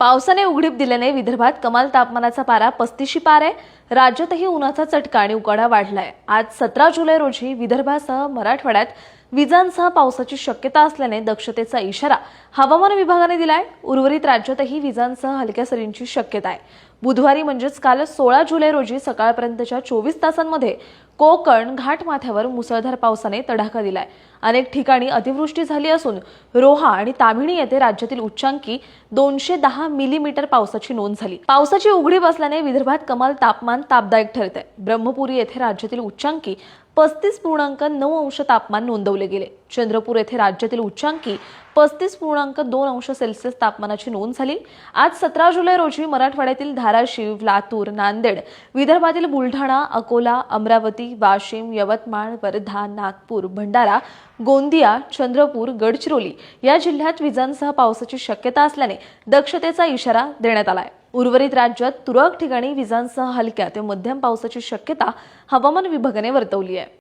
पावसाने उघडीप दिल्याने विदर्भात कमाल तापमानाचा पारा पस्तीशी पार आहे. राज्यातही उन्हाचा चटका आणि उकाडा वाढलाय. आज सतरा जुलै रोजी विदर्भासह मराठवाड्यात विजांसह पावसाची शक्यता असल्याने दक्षतेचा इशारा हवामान विभागाने दिलाय. उर्वरित राज्यातही विजांसह हलक्या सरींची शक्यता आहे. बुधवारी म्हणजेच काल सोळा जुलै रोजी सकाळपर्यंतच्या चोवीस तासांमध्ये कोकण घाटमाथ्यावर मुसळधार पावसाने तडाखा दिलाय. अनेक ठिकाणी अतिवृष्टी झाली असून रोहा आणि तामिणी येथे राज्यातील उच्चांकी दोनशे दहा मिलीमीटर पावसाची नोंद झाली. पावसाची उघडी बसल्याने विदर्भात कमाल तापमान तापदायक ठरत आहे ब्रह्मपुरी येथे राज्यातील उच्चांकी पस्तीस पूर्णांक नऊ अंश तापमान नोंदवले गेले. चंद्रपूर येथे राज्यातील उच्चांकी पस्तीस पूर्णांक दोन अंश सेल्सिअस तापमानाची नोंद झाली. आज सतरा जुलै रोजी मराठवाड्यातील धाराशिव लातूर नांदेड विदर्भातील बुलढाणा अकोला अमरावती वाशिम यवतमाळ वर्धा नागपूर भंडारा गोंदिया चंद्रपूर गडचिरोली या जिल्ह्यात विजांसह पावसाची शक्यता असल्याने दक्षतेचा इशारा देण्यात आलाय. उर्वरित राज्यात तुरळक ठिकाणी विजांसह हलक्या ते मध्यम पावसाची शक्यता हवामान विभागाने वर्तवली आहे.